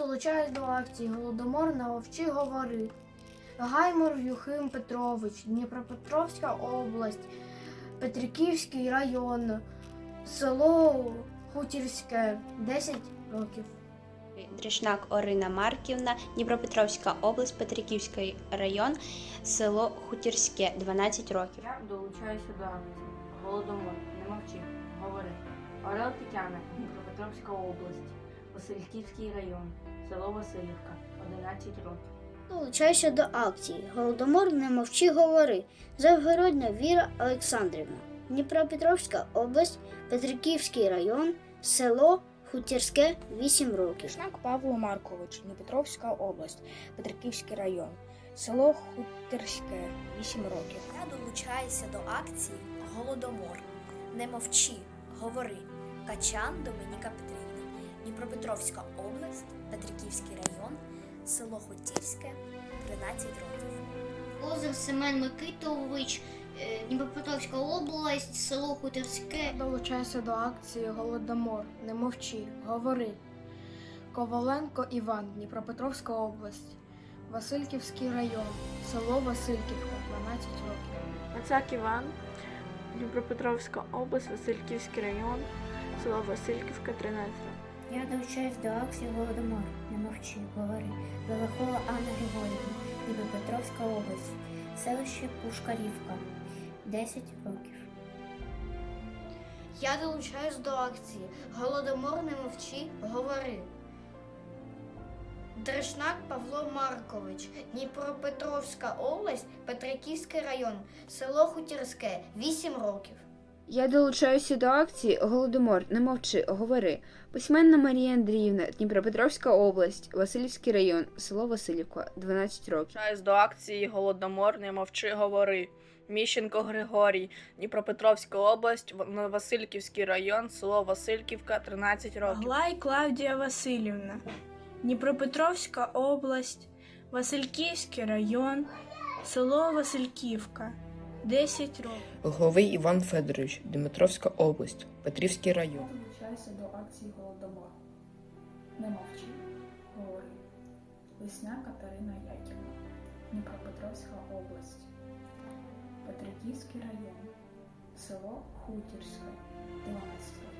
долучаюсь до акції Голодомор на Вовчі говори. Гаймур Юхим Петрович, Дніпропетровська область, Петриківський район, село Хутірське, 10 років. Дрішнак Орина Марківна, Дніпропетровська область, Петриківський район, село Хутірське, 12 років. Я долучаюся до акції. Голодомор, не мовчи, говори. Орел Тетяна, Дніпропетровська область, Васильківський район, село Васильівка, 11 років. Долучайся до акції. Голодомор не мовчи говори. Завгородня Віра Олександрівна. Дніпропетровська область, Петриківський район, село Хутірське, 8 років. Шнак Павло Маркович, Дніпропетровська область, Петриківський район, село Хутірське, 8 років. Я долучаюся до акції Голодомор. Не мовчи, говори. Качан Домініка Петрівна, Дніпропетровська область, Петриківський район, село Хотівське, 13 років. Лозер Семен Микитович, е, Дніпропетровська область, село Хутірське. Долучайся до акції Голодомор, не мовчи, говори. Коваленко Іван, Дніпропетровська область, Васильківський район, село Васильківка, 12 років. Мацак Іван, Дніпропетровська область, Васильківський район, село Васильківка, 13 років. Я долучаюсь до акції Голодомор. Не мовчи, говори. Белахова Анна Григорівна, Дніпропетровська область, селище Пушкарівка, 10 років. Я долучаюсь до акції Голодомор не мовчи, говори. Дрешнак Павло Маркович, Дніпропетровська область, Петриківський район, село Хутірське, 8 років. Я долучаюся до акції Голодомор, не мовчи, говори. Письменна Марія Андріївна, Дніпропетровська область, Васильівський район, село Васильівка, 12 років. Долучаюсь до акції Голодомор, не мовчи, говори. Міщенко Григорій, Дніпропетровська область, Васильківський район, село Васильківка, 13 років. Глай Клавдія Васильівна, Дніпропетровська область, Васильківський район, село Васильківка, 10 років. Луговий Іван Федорович, Дмитровська область, Петрівський район. Долучайся до акції Голодомор. Не мовчи, говори. Лесня Катерина Яківна, Дніпропетровська область, Петриківський район, село Хутірське, 12 років.